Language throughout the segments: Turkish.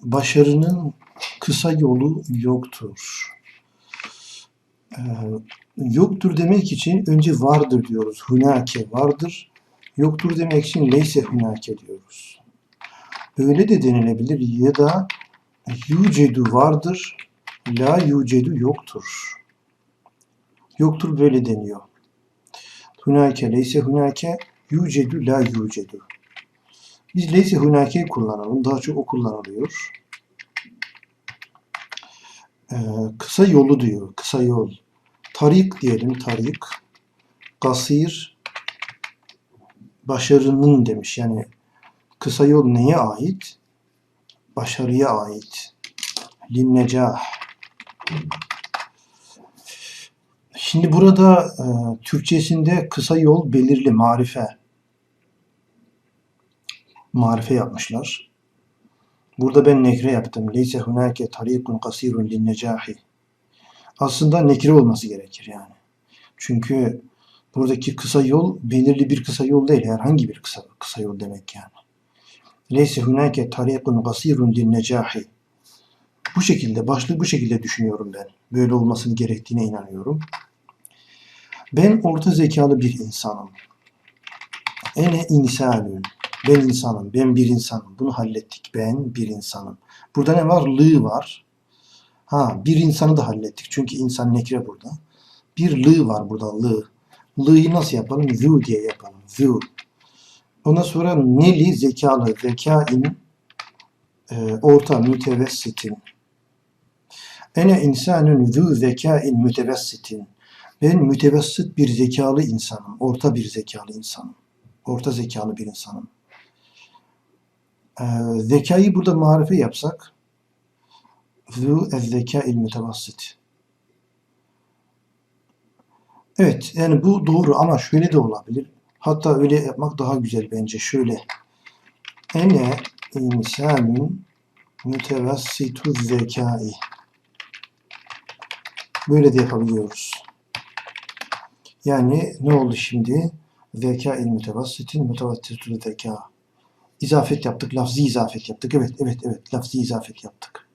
başarının kısa yolu yoktur. Ee, yoktur demek için önce vardır diyoruz. Hunake vardır. Yoktur demek için leyse hunake diyoruz. Öyle de denilebilir ya da yucedu vardır. La yucedu yoktur. Yoktur böyle deniyor. Hunake leyse hunake yucedu la yucedu. Biz leyse hunake'yi kullanalım. Daha çok o kullanılıyor. Ee, kısa yolu diyor. Kısa yol. Tarik diyelim. Tarik. Kasir başarının demiş. Yani kısa yol neye ait? Başarıya ait. Linnecah. Şimdi burada e, Türkçesinde kısa yol belirli marife. Marife yapmışlar. Burada ben nekre yaptım. Leyse hunake tarikun kasirun linnecahi. Aslında nekre olması gerekir yani. Çünkü buradaki kısa yol belirli bir kısa yol değil. Herhangi bir kısa, kısa yol demek yani. Leyse hunake tarikun kasirun linnecahi. Bu şekilde, başlığı bu şekilde düşünüyorum ben. Böyle olmasını gerektiğine inanıyorum. Ben orta zekalı bir insanım. Ene insanın. Ben insanım. Ben bir insanım. Bunu hallettik. Ben bir insanım. Burada ne var? Lı var. Ha bir insanı da hallettik. Çünkü insan nekre burada. Bir lı var burada. Lı.Lı'yı nasıl yapalım? Zu diye yapalım. Zu. Ondan sonra neli zekalı. Zekain e, orta mütevessitin. Ene insanın zu zekain mütevessitin. Ben mütevessit bir zekalı insanım. Orta bir zekalı insanım. Orta zekalı bir insanım. Ee, zekayı burada marife yapsak zu ez-zekâil mütevassit. Evet, yani bu doğru ama şöyle de olabilir. Hatta öyle yapmak daha güzel bence. Şöyle. Ene insanun mütevassitu zekâi. Böyle de yapabiliyoruz. Yani ne oldu şimdi? Zeka il mütevassitin mütevassitu zeka. İzafet yaptık. Lafzi izafet yaptık. Evet, evet, evet. Lafzi izafet yaptık.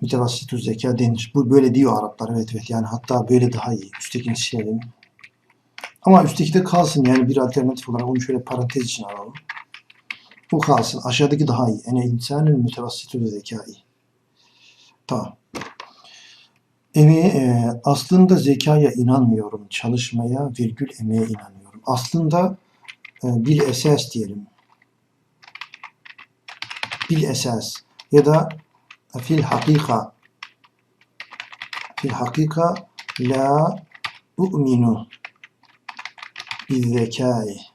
Mütevassitu zeka denir. Bu böyle diyor Araplar. Evet, evet. Yani hatta böyle daha iyi. Üsttekini silelim. Ama üstteki de kalsın. Yani bir alternatif olarak onu şöyle parantez için alalım. Bu kalsın. Aşağıdaki daha iyi. Ene insanın mütevassitu zekai. Tamam. Emeğe, e, aslında zekaya inanmıyorum. Çalışmaya, virgül emeğe inanıyorum. Aslında e, bil esas diyelim. Bil esas ya da fil hakika fil hakika la u'minu bil zekai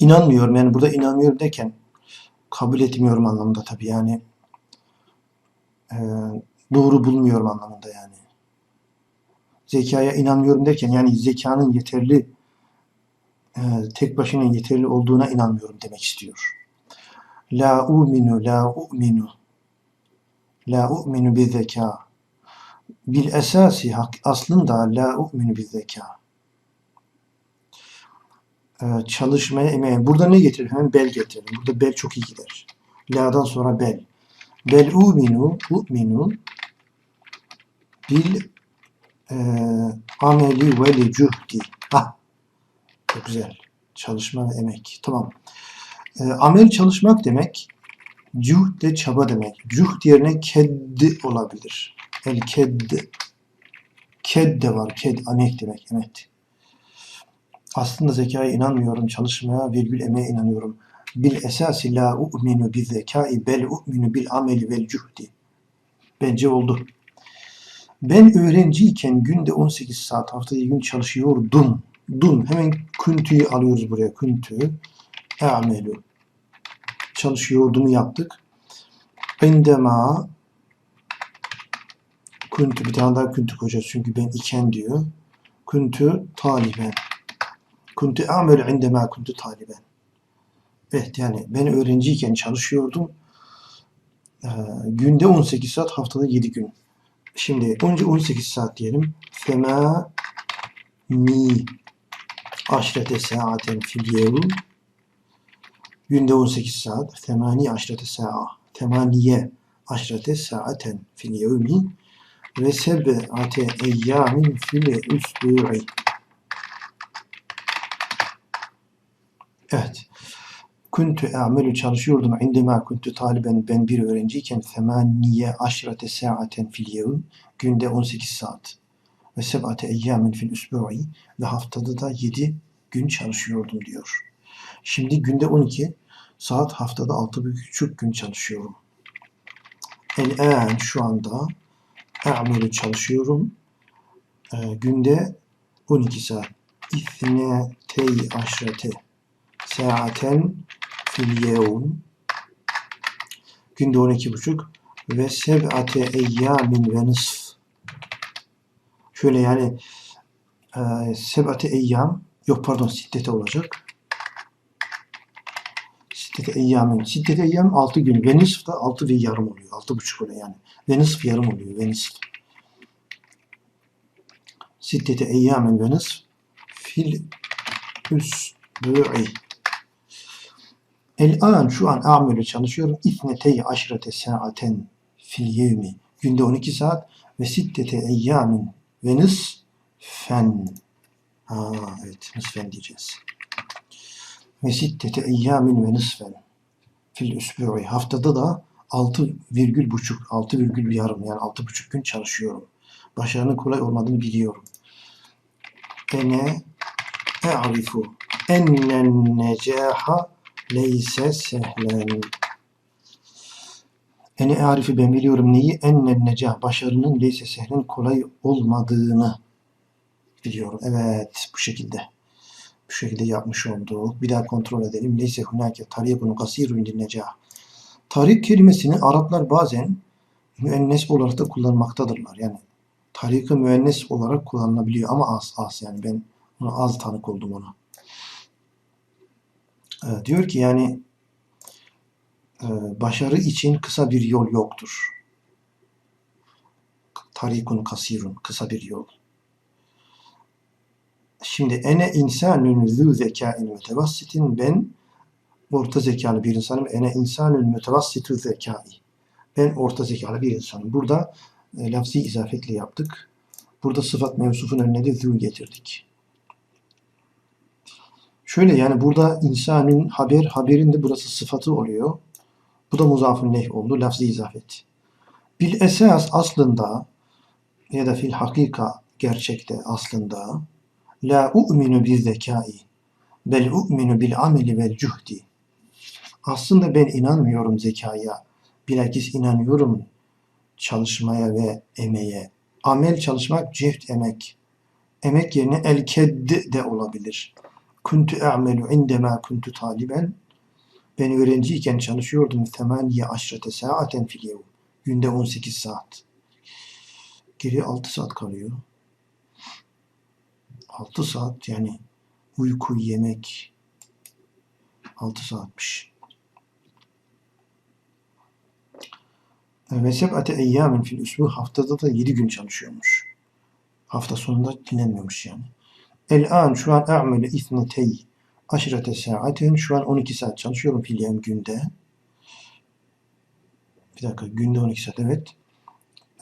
İnanmıyorum yani burada inanmıyorum derken kabul etmiyorum anlamında tabii yani e, doğru bulmuyorum anlamında yani. Zekaya inanmıyorum derken yani zekanın yeterli e, tek başına yeterli olduğuna inanmıyorum demek istiyor. La uminu la uminu la uminu bi zeka bil esasi hak, aslında la uminu bi zeka e, çalışmaya emeğe. Burada ne getirir? Hemen bel getirelim. Burada bel çok iyi gider. La'dan sonra bel. Bel uminu, uminu bil e, ameli ve li cuhdi. Ah, çok güzel. Çalışma ve emek. Tamam. E, amel çalışmak demek, cuh de çaba demek. Cuh yerine kedd olabilir. El kedd. Ked de var. Ked, emek demek. Evet. Aslında zekaya inanmıyorum. Çalışmaya, virgül emeğe inanıyorum bil esasi la u'minu bil zekai bel u'minu bil ameli vel cuhdi. Bence oldu. Ben öğrenciyken günde 18 saat haftada gün çalışıyordum. Dum. Hemen küntüyü alıyoruz buraya. Küntü. E'melu. Çalışıyordum yaptık. Indema küntü bir tane daha küntü koyacağız çünkü ben iken diyor. Küntü taliben. Küntü amelu indema küntü taliben. Evet yani ben öğrenciyken çalışıyordum. Ee, günde 18 saat, haftada 7 gün. Şimdi önce 18 saat diyelim. Fema ni aşrete saaten fil yevm Günde 18 saat. Temani aşrete sa'a. Temaniye aşrete saaten fil yevmi ve seb'ate eyyamin fil üsbu'i. Evet. Kuntu a'melu çalışıyordum indema kuntu taliben ben bir öğrenciyken temaniye aşrete saaten fil yevm günde 18 saat ve seb'ate eyyamin fil üsbu'i ve haftada da 7 gün çalışıyordum diyor. Şimdi günde 12 saat haftada 6,5 gün çalışıyorum. El-en şu anda a'melu çalışıyorum. Ee, günde 12 saat. İthnetey aşrete saaten fil günde 12 buçuk. Ve seb'ate eyyamin ve nısf şöyle yani e, seb'ate eyyam yok pardon siddete olacak. Siddete eyyamin. Siddete eyyam 6 gün. Ve nısf da 6 ve yarım oluyor. 6 buçuk oluyor yani. Ve nısf yarım oluyor. Ve nısf siddete eyyamin ve nısf fil üsbu'i El an şu an ameli çalışıyorum. İthnetey aşrete saaten fil yevmi. Günde 12 saat ve sittete eyyamin ve nisfen. Ha evet nisfen diyeceğiz. Ve sittete eyyamin ve nisfen fil üsbu'i. Haftada da 6 virgül buçuk, 6 virgül yarım yani 6 buçuk gün çalışıyorum. Başarının kolay olmadığını biliyorum. Ene e'rifu ennen necaha leyse sehlen. Ene arifi ben biliyorum neyi? Ennen necah başarının leyse sehlen kolay olmadığını biliyorum. Evet bu şekilde. Bu şekilde yapmış olduk. Bir daha kontrol edelim. Leyse hunake tarikun kasirun lin necah. Tarik kelimesini Araplar bazen müennes olarak da kullanmaktadırlar. Yani tarikı müennes olarak kullanılabiliyor ama az az yani ben ona az tanık oldum ona. Ee, diyor ki yani e, başarı için kısa bir yol yoktur. Tarikun kasirun, kısa bir yol. Şimdi ene insanün zü zekain mütevassitin ben orta zekalı bir insanım. Ene insanün mütevassitu zekai. Ben orta zekalı bir insanım. Burada e, lafzi izafetle yaptık. Burada sıfat mevsufun önüne de zü getirdik. Şöyle yani burada insanın haber, haberin de burası sıfatı oluyor. Bu da muzafın leh oldu. Lafzi izafet. Bil esas aslında ya da fil hakika gerçekte aslında la u'minu bil zekai bel u'minu bil ameli vel cuhdi. Aslında ben inanmıyorum zekaya. Bilakis inanıyorum çalışmaya ve emeğe. Amel çalışmak, cehd emek. Emek yerine el kedd de olabilir kuntu a'melu indema kuntu taliben ben öğrenciyken çalışıyordum temaniye aşrete saaten fil yevm. Günde 18 saat. Geri 6 saat kalıyor. 6 saat yani uyku, yemek 6 saatmiş. Ve seb'ate eyyamin fil üsbu haftada da 7 gün çalışıyormuş. Hafta sonunda dinlenmiyormuş yani. El-an şu an a'melu ithnetey aşirete saaten şu an 12 saat çalışıyorum fiiliyem günde. Bir dakika günde 12 saat evet.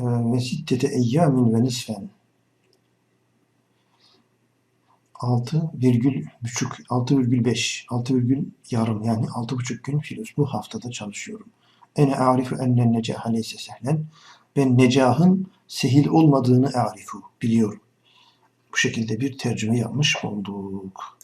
Ee, ve sittete eyyamin ve nisfen. 6 virgül buçuk, 6 virgül 5, 6 virgül yarım yani 6 buçuk gün filos bu haftada çalışıyorum. Ene arifu ennen necaha leyse sehlen. Ben necahın sehil olmadığını arifu biliyorum. Bu şekilde bir tercüme yapmış olduk.